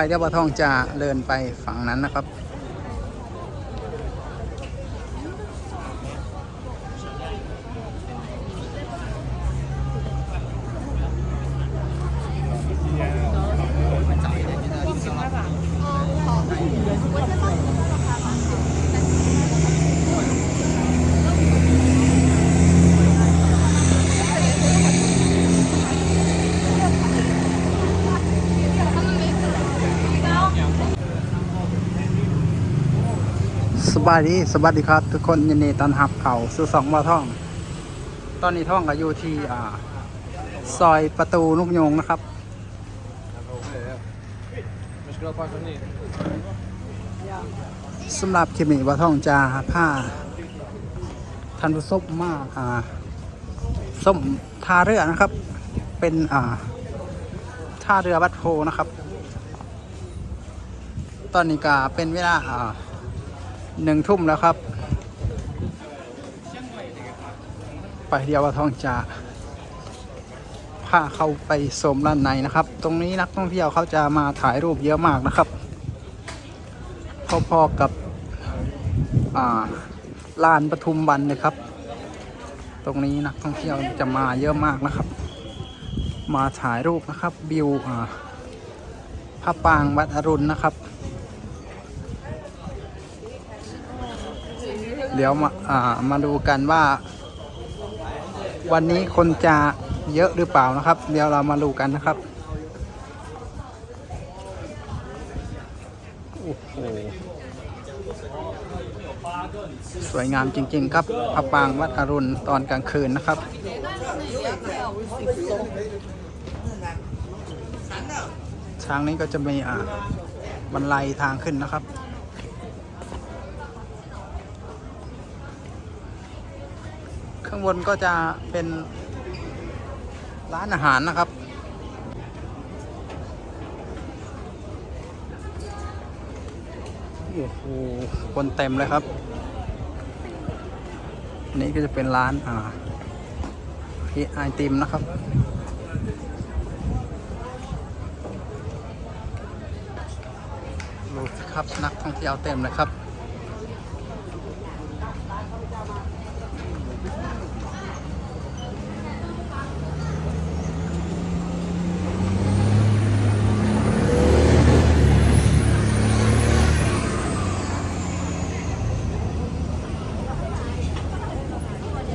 ไปเดี๋ยวปะทองจะเดินไปฝั่งนั้นนะครับ ส บายดีสวัสดีครับ ทุกคนยินดีต้อนรับเขาสู่สองบ่อท่อง ตอนนี้ท่องก็อยู่ที่อ่า ซอยประตูนุกยงนะครับสำหรับคลิปนี้บ่อท่องจะผ้าทันผู้ชมมาอ่าส้มทาเรือนะครับ เป็นอ่าท่าเรือบัดโพนะครับ ตอนนี้ก็เป็นเวลาอ่า หนึ่งทุ่มแล้วครับ ไปเดียวว่าทองจะพาเข้าไปชมด้านในนะครับ ตรงนี้นักท่องเที่ยวเขาจะมาถ่ายรูปเยอะมากนะครับ พอๆกับลานปทุมวันเลยครับ ตรงนี้นักท่องเที่ยวจะมาเยอะมากนะครับ มาถ่ายรูปนะครับวิวพระปรางวัดอรุณนะครับ เดี๋ยวมาอ่ามาดูกันว่า วันนี้คนจะเยอะหรือเปล่านะครับ เดี๋ยวเรามาดูกันนะครับโอ้โหสวยงามจริง ๆ ครับพระปรางวัดอรุณตอนกลางคืนนะครับทางนี้ก็จะมีอ่าบันไลทางขึ้นนะครับ ข้างบนก็จะเป็นร้านอาหารนะครับ โอ้โห คนเต็มเลยครับนนี้ก็จะเป็นร้านอ่าที่ไอติมนะครับดูสิครับนักท่องเที่ยวเต็มเลยครับ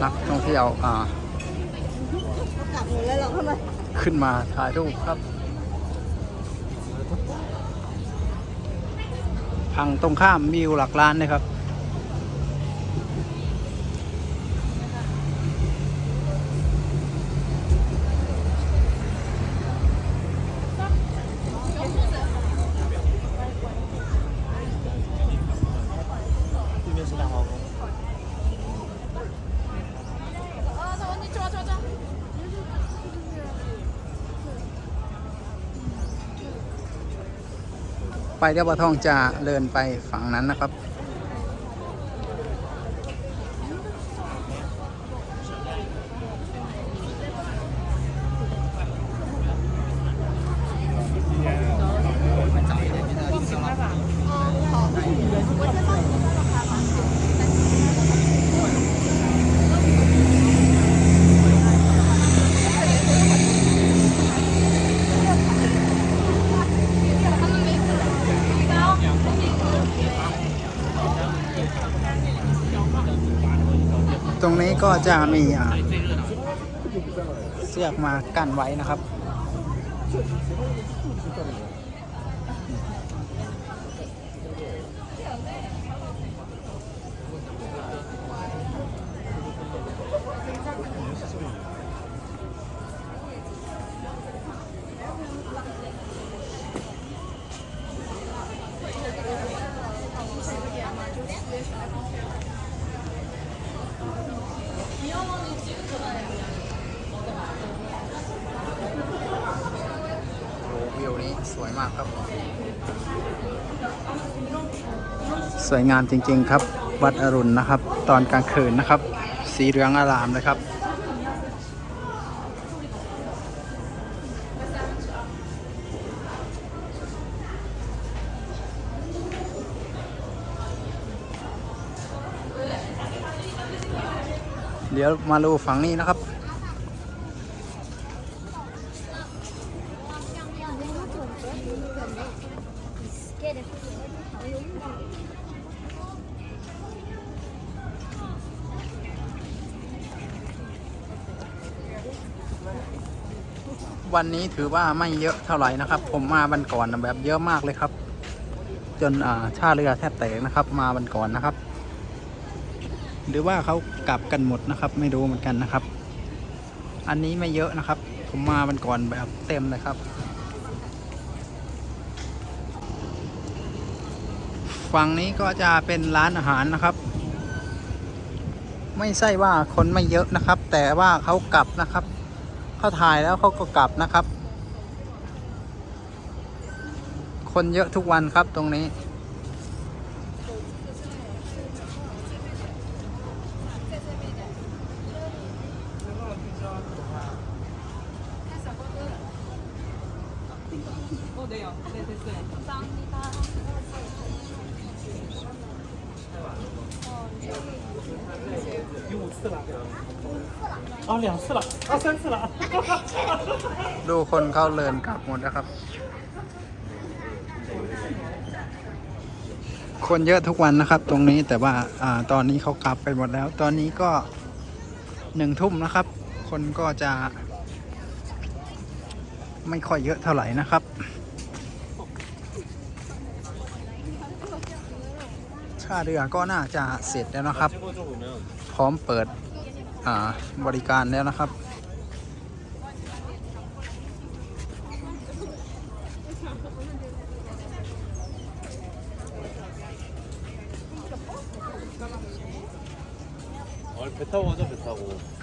นัก ท่องเที่ยวอ่ากลับหมดแล้วเหรอทำไมขึ้นมาถ่ายรูปครับพังตรงข้ามมีอยู่หลักล้านนะครับ ไปเดี๋ยวปะท่องจะเดินไปฝั่งนั้นนะครับ รงนี้ก็จะมีเสือกมากั้นไว้นะครับากครับ สวยงามจริงๆครับ วัดอรุณนะครับ ตอนกลางคืนนะครับ สีเหลืองอารามนะครับเดี๋ยวมาดูฝั่งนี้นะครับ วันนี้ถือว่าไม่เยอะเท่าไหร่นะครับ ผมมาบันก่อนแบบเยอะมากเลยครับ จนอ่าท่าเรือแทบแตกนะครับ มาบันก่อนนะครับ หรือว่าเขากลับกันหมดนะครับ ไม่รู้เหมือนกันนะครับ อันนี้ไม่เยอะนะครับ ผมมาบันก่อนแบบเต็มเลยครับฝั่งนี้ก็จะเป็นร้านอาหารนะครับ ไม่ใช่ว่าคนไม่เยอะนะครับ แต่ว่าเขากลับนะครับ เขาถ่ายแล้วเขาก็กลับนะครับ คนเยอะทุกวันครับตรงนี้ 哦，两次了，啊，三次了。 ดูคนเขาเลินกลับหมดนะครับ คนเยอะทุกวันนะครับ ตรงนี้แต่ว่าอ่าตอนนี้เขากลับไปหมดแล้ว ตอนนี้ก็หนึ่งทุ่มนะครับ คนก็จะ ไม่ค่อยเยอะเท่าไหร่นะครับ าเรือก็น่าจะเสร็จแล้วนะครับ พร้อมเปิดบริการแล้วนะครับ 배 타고 가자 배 타고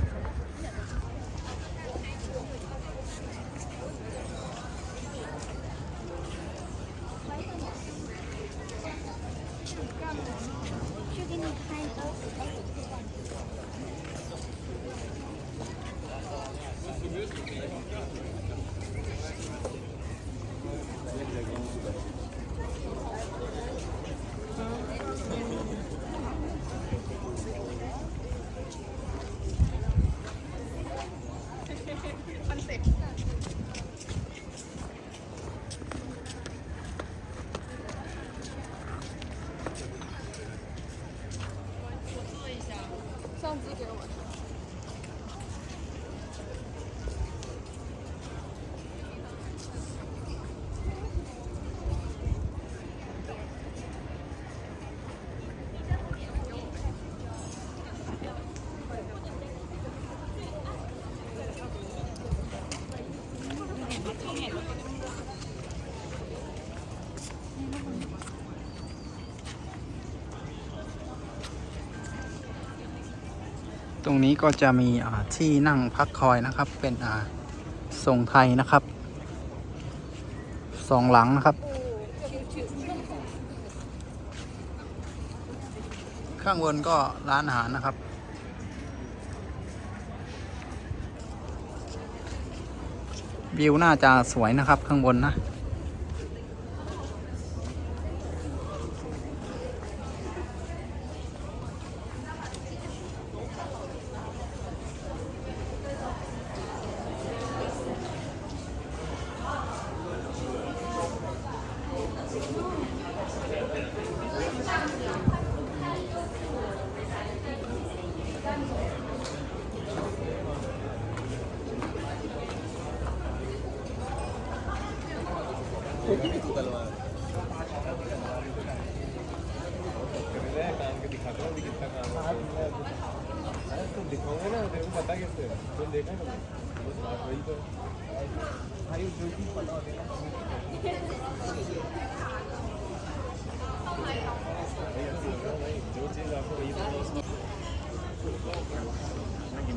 相机给我。 ตรงนี้ก็จะมีที่นั่งพักคอยนะครับ เป็นอ่าทรงไทยนะครับสองหลังนะครับ ข้างบนก็ร้านอาหารนะครับ วิวน่าจะสวยนะครับข้างบนนะ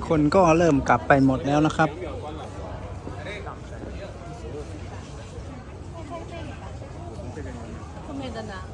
คนก็เริ่มกลับไปหมดแล้วนะครับทำไ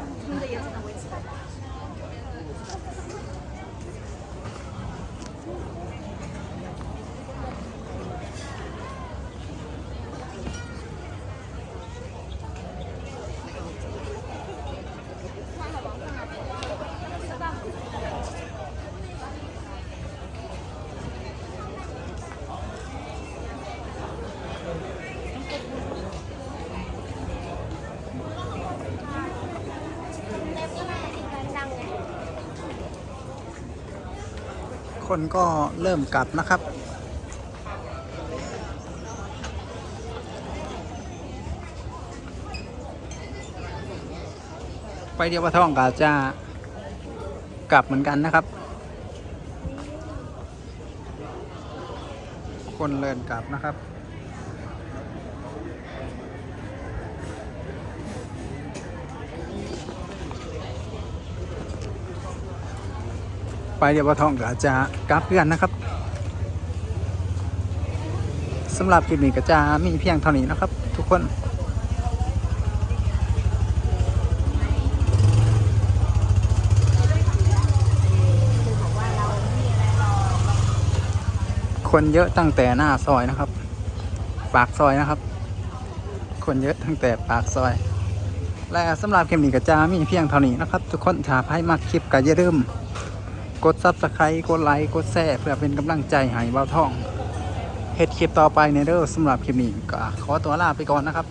คนก็เริ่มกลับนะครับ ไปเดียวปะท่องกาจะกลับเหมือนกันนะครับ คนเริ่มกลับนะครับ ไปเดี๋ยวปะทองก็จะกลับเพื่อนนะครับสำหรับคลิปนี้ก็จะมีเพียงเท่านี้นะครับ ทุกคนคนเยอะตั้งแต่หน้าซอยนะครับ ปากซอยนะครับ คนเยอะตั้งแต่ปากซอย และสำหรับคลิปนี้ก็จะมีเพียงเท่านี้นะครับ ทุกคนถ้าให้มากคลิปก็อย่าลืม กดซับสไครต์กดไลค์กดแชร์เพื่อเป็นกำลังใจให้เบาท่องเฮ็ดคลิปต่อไปในเด้อสำหรับคลิปนี้ก็ขอตัวลาไปก่อนนะครับ